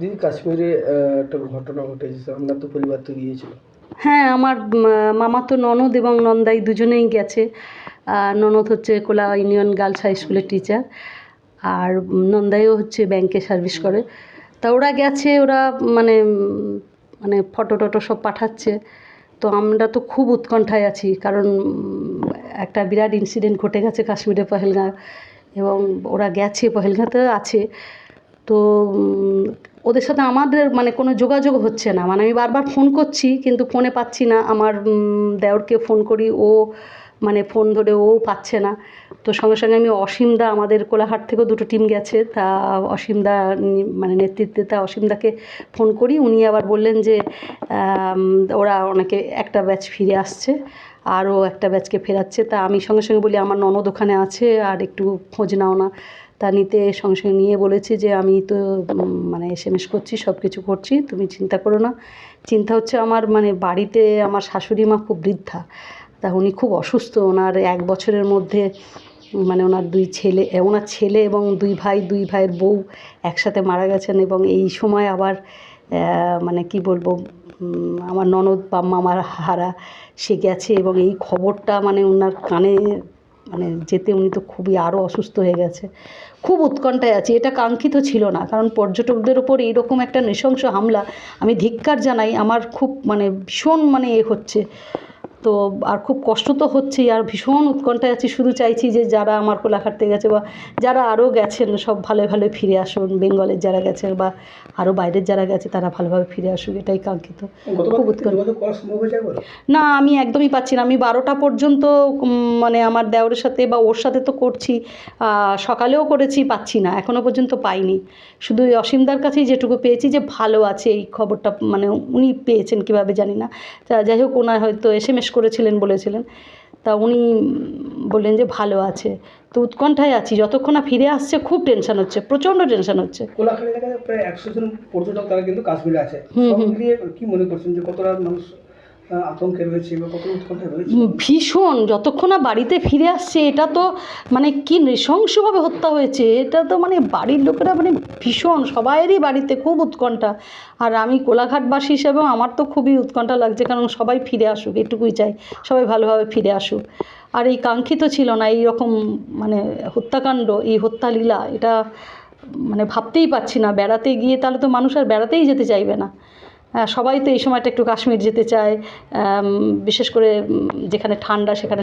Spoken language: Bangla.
দিদি, কাশ্মীরে একটা ঘটনা ঘটেছে। আপনার তো পরিবার তো গিয়েছিল হ্যাঁ আমার মামা তো ননদ এবং নন্দাই দুজনেই গেছে। ননদ হচ্ছে কোলা ইউনিয়ন গার্লস হাই স্কুলের টিচার আর নন্দাইও হচ্ছে ব্যাংকে সার্ভিস করে। তা ওরা গেছে, ওরা মানে মানে ফটো টটো সব পাঠাচ্ছে। তো আমরা তো খুব উৎকণ্ঠায় আছি, কারণ একটা বিরাট ইনসিডেন্ট ঘটে গেছে কাশ্মীরে, পহেলগাঁ। এবং ওরা গেছে পহেলগাঁতে আছে। তো ওদের সাথে আমাদের মানে কোনো যোগাযোগ হচ্ছে না। মানে আমি বারবার ফোন করছি, কিন্তু ফোনে পাচ্ছি না। আমার দেওরকে ফোন করি, ও মানে ফোন ধরে ও পাচ্ছে না। তো সঙ্গে সঙ্গে আমি অসীমদা আমাদের কোলাহাট থেকেও দুটো টিম গেছে। তা অসীমদা মানে নেতৃত্বে তা অসীমদাকে ফোন করি। উনি আবার বললেন যে ওরা অনেকে একটা ব্যাচ ফিরে আসছে, আরও একটা ব্যাচকে ফেরাচ্ছে। তা আমি সঙ্গে সঙ্গে বলি, আমার ননদ ওখানে আছে, আর একটু খোঁজ নাও না। তা নিতে সঙ্গে নিয়ে বলেছে যে আমি তো মানে এস এম এস করছি সব কিছু করছি, তুমি চিন্তা করো না। চিন্তা হচ্ছে আমার মানে বাড়িতে আমার শাশুড়ি মা খুব বৃদ্ধা। তা উনি খুব অসুস্থ, ওনার এক বছরের মধ্যে মানে ওনার দুই ছেলে ওনার ছেলে এবং দুই ভাই, দুই ভাইয়ের বউ একসাথে মারা গেছেন এবং এই সময় আবার মানে কি বলব আমার ননদ বা মামার হারা সে গেছে এবং এই খবরটা মানে ওনার কানে মানে যেতে উনি তো খুবই আরও অসুস্থ হয়ে গেছে। খুব উৎকণ্ঠায় আছি, এটা কাঙ্ক্ষিত ছিল না, কারণ পর্যটকদের ওপর এইরকম একটা নৃশংস হামলা আমি ধিক্কার জানাই, আমার খুব মানে ভীষণ মানে এ হচ্ছে। তো আর খুব কষ্ট তো হচ্ছেই আর ভীষণ উৎকণ্ঠায় আছি। শুধু চাইছি যে যারা আমার কোলাঘাট থেকে গেছে বা যারা আরও গেছেন সব ভালো ভালো ফিরে আসুন। বেঙ্গলের যারা গেছে বা আরও বাইরের যারা গেছে তারা ভালোভাবে ফিরে আসুক এটাই কাঙ্ক্ষিত। খুব উৎকণ্ঠা। না আমি একদমই পাচ্ছি না। আমি বারোটা পর্যন্ত মানে আমার দেওরের সাথে বা ওর সাথে তো করছি সকালেও করেছি পাচ্ছি না। এখনও পর্যন্ত পাইনি। শুধু ওই অসীমদার কাছেই যেটুকু পেয়েছি যে ভালো আছে এই খবরটা মানে উনি পেয়েছেন কীভাবে জানি না। তা যাই হোক ওনার হয়তো এস এম এস করেছিলেন বলেছিলেন। তা উনি বললেন যে ভালো আছে। তো উৎকণ্ঠায় আছি। যতক্ষণ না ফিরে আসছে খুব টেনশন হচ্ছে প্রচণ্ড টেনশন হচ্ছে। কোলাখালী এলাকায় প্রায় একশো জন পর্যটক তারা কিন্তু কাশ্মীরে আছে। হুম, হুম। কি মনে করছেন যে কতটা মানুষ আতঙ্কে রয়েছে বা কত রয়েছে? ভীষণ। যতক্ষণ না বাড়িতে ফিরে আসছে, এটা তো মানে কি নৃশংসভাবে হত্যা হয়েছে, এটা তো মানে বাড়ির লোকেরা মানে ভীষণ সবাইয়েরই বাড়িতে খুব উৎকণ্ঠা। আর আমি কোলাঘাটবাসী হিসেবেও আমার তো খুবই উৎকণ্ঠা লাগছে, কারণ সবাই ফিরে আসুক, এটুকুই চাই, সবাই ভালোভাবে ফিরে আসুক। আর এই কাঙ্ক্ষিত ছিল না, এই রকম মানে হত্যাকাণ্ড, এই হত্যালীলা, এটা মানে ভাবতেই পাচ্ছি না। বেড়াতে গিয়ে তাহলে তো মানুষ আর বেড়াতেই যেতে চাইবে না। সবাই তো এই সময়টা একটু কাশ্মীর যেতে চায় বিশেষ করে যেখানে ঠান্ডা সেখানে